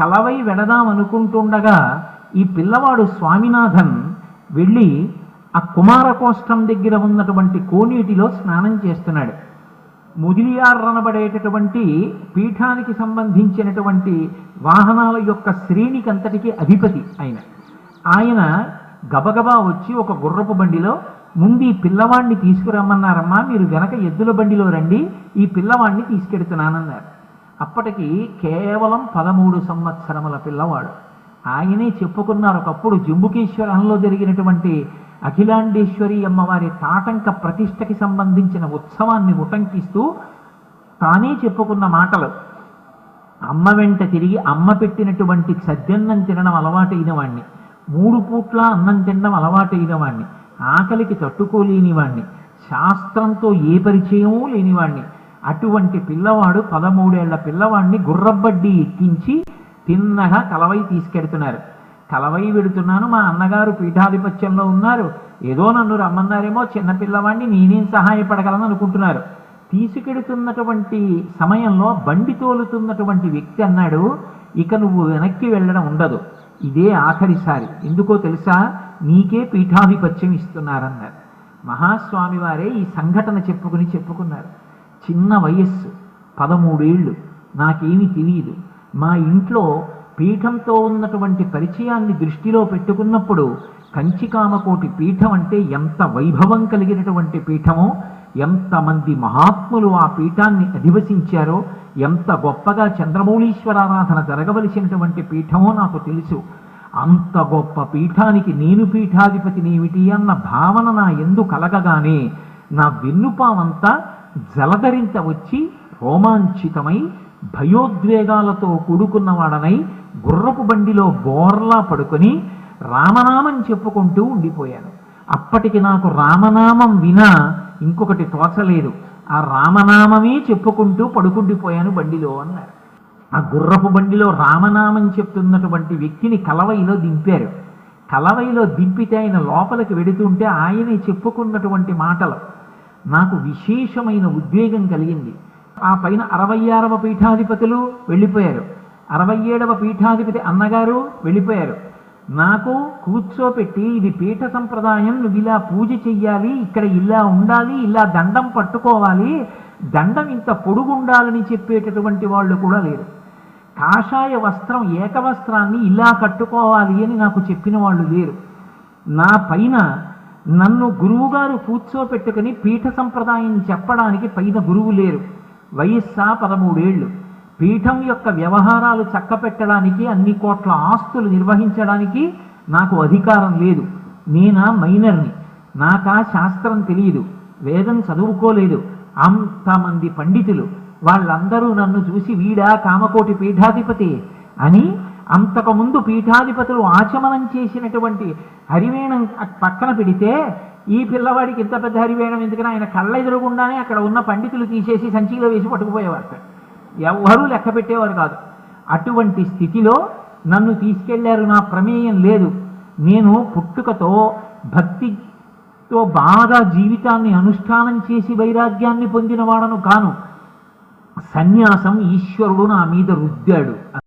కలవై వెడదాం అనుకుంటుండగా ఈ పిల్లవాడు స్వామినాథన్ వెళ్ళి ఆ కుమారకోష్టం దగ్గర ఉన్నటువంటి కోనీటిలో స్నానం చేస్తున్నాడు. ముదిలియార్ అనబడేటటువంటి పీఠానికి సంబంధించినటువంటి వాహనాల యొక్క శ్రేణికంతటికి అధిపతి ఆయన. ఆయన గబగబా వచ్చి ఒక గుర్రపు బండిలో ముందు ఈ పిల్లవాడిని తీసుకురమ్మన్నారమ్మా మీరు వెనక ఎద్దుల బండిలో రండి ఈ పిల్లవాడిని తీసుకెడుతున్నానన్నారు. అప్పటికి కేవలం పదమూడు సంవత్సరముల పిల్లవాడు. ఆయనే చెప్పుకున్నారు ఒకప్పుడు జంబుకేశ్వరంలో జరిగినటువంటి అఖిలాండేశ్వరి అమ్మవారి తాటంక ప్రతిష్టకి సంబంధించిన ఉత్సవాన్ని ఉటంకిస్తూ తానే చెప్పుకున్న మాటలు. అమ్మ వెంట తిరిగి అమ్మ పెట్టినటువంటి సద్దన్నం తినడం అలవాటైన వాణ్ణి. మూడు పూట్ల అన్నం తినడం అలవాటైన వాణ్ణి. ఆకలికి తట్టుకోలేని వాణ్ణి. శాస్త్రంతో ఏ పరిచయమూ లేనివాణ్ణి అటువంటి పిల్లవాడు పదమూడేళ్ళ పిల్లవాడిని గుర్రబడ్డి ఎక్కించి తిన్నగా కలవై తీసుకెడుతున్నారు. కలవై వెడుతున్నాను మా అన్నగారు పీఠాధిపత్యంలో ఉన్నారు. ఏదో నన్ను రమ్మన్నారేమో చిన్న పిల్లవాడిని నేనేం సహాయపడగలను అనుకుంటున్నారు. తీసుకెడుతున్నటువంటి సమయంలో బండి తోలుతున్నటువంటి వ్యక్తి అన్నాడు ఇక నువ్వు వెనక్కి వెళ్ళడం ఉండదు. ఇదే ఆఖరిసారి. ఎందుకో తెలుసా? నీకే పీఠాధిపత్యం ఇస్తున్నారన్నారు. మహాస్వామి వారే ఈ సంఘటన చెప్పుకుని చెప్పుకున్నారు. చిన్న వయస్సు పదమూడేళ్ళు. నాకేమీ తెలియదు మా ఇంట్లో పీఠంతో ఉన్నటువంటి పరిచయాన్ని దృష్టిలో పెట్టుకున్నప్పుడు కంచికామకోటి పీఠం అంటే ఎంత వైభవం కలిగినటువంటి పీఠమో ఎంతమంది మహాత్ములు ఆ పీఠాన్ని అధివసించారో ఎంత గొప్పగా చంద్రమౌళీశ్వరారాధన జరగవలసినటువంటి పీఠమో నాకు తెలుసు. అంత గొప్ప పీఠానికి నేను పీఠాధిపతినేమిటి అన్న భావన నా ఎందు కలగగానే నా వెన్నుపావంతా జలధరింత వచ్చి రోమాంచితమై భయోద్వేగాలతో కూడుకున్నవాడనై గుర్రపు బండిలో బోర్లా పడుకొని రామనామం చెప్పుకుంటూ ఉండిపోయాను. అప్పటికి నాకు రామనామం వినా ఇంకొకటి తోచలేదు. ఆ రామనామమే చెప్పుకుంటూ పడుకుండిపోయాను బండిలో అన్నారు. ఆ గుర్రపు బండిలో రామనామం చెప్తున్నటువంటి వ్యక్తిని కలవైలో దింపారు. కలవైలో దింపితే ఆయన లోపలికి వెడుతుంటే ఆయనే చెప్పుకున్నటువంటి మాటలు నాకు విశేషమైన ఉద్వేగం కలిగింది. ఆ పైన అరవై ఆరవ పీఠాధిపతులు వెళ్ళిపోయారు. అరవై ఏడవ పీఠాధిపతి అన్నగారు వెళ్ళిపోయారు. నాకు కూర్చోపెట్టి ఇది పీఠ సంప్రదాయం నువ్వు ఇలా పూజ చెయ్యాలి ఇక్కడ ఇలా ఉండాలి ఇలా దండం పట్టుకోవాలి దండం ఇంత పొడుగు ఉండాలని చెప్పేటటువంటి వాళ్ళు కూడా లేరు. కాషాయ వస్త్రం ఏకవస్త్రాన్ని ఇలా కట్టుకోవాలి అని నాకు చెప్పిన వాళ్ళు లేరు. నా పైన నన్ను గురువుగారు కూర్చోపెట్టుకుని పీఠ సంప్రదాయం చెప్పడానికి పైన గురువు లేరు. వయస్సా పదమూడేళ్ళు. పీఠం యొక్క వ్యవహారాలు చక్కపెట్టడానికి అన్ని కోట్ల ఆస్తులు నిర్వహించడానికి నాకు అధికారం లేదు. నేనా మైనర్ని? నాకా శాస్త్రం తెలియదు వేదం చదువుకోలేదు. అంతమంది పండితులు. వాళ్ళందరూ నన్ను చూసి వీడా కామకోటి పీఠాధిపతి అని అంతకుముందు పీఠాధిపతులు ఆచమనం చేసినటువంటి హరివేణం పక్కన పెడితే ఈ పిల్లవాడికి ఇంత పెద్ద హరివేణం ఎందుకని ఆయన కళ్ళ ఎదురుగుండానే అక్కడ ఉన్న పండితులు తీసేసి సంచిలో వేసి పట్టుకుపోయేవారు. ఎవ్వరూ లెక్క పెట్టేవారు కాదు. అటువంటి స్థితిలో నన్ను తీసుకెళ్ళారు నా ప్రమేయం లేదు. నేను పుట్టుకతో భక్తితో బాగా జీవితాన్ని అనుష్ఠానం చేసి వైరాగ్యాన్ని పొందినవాడను కాను. సన్యాసం ఈశ్వరుడు నా మీద రుద్దాడు.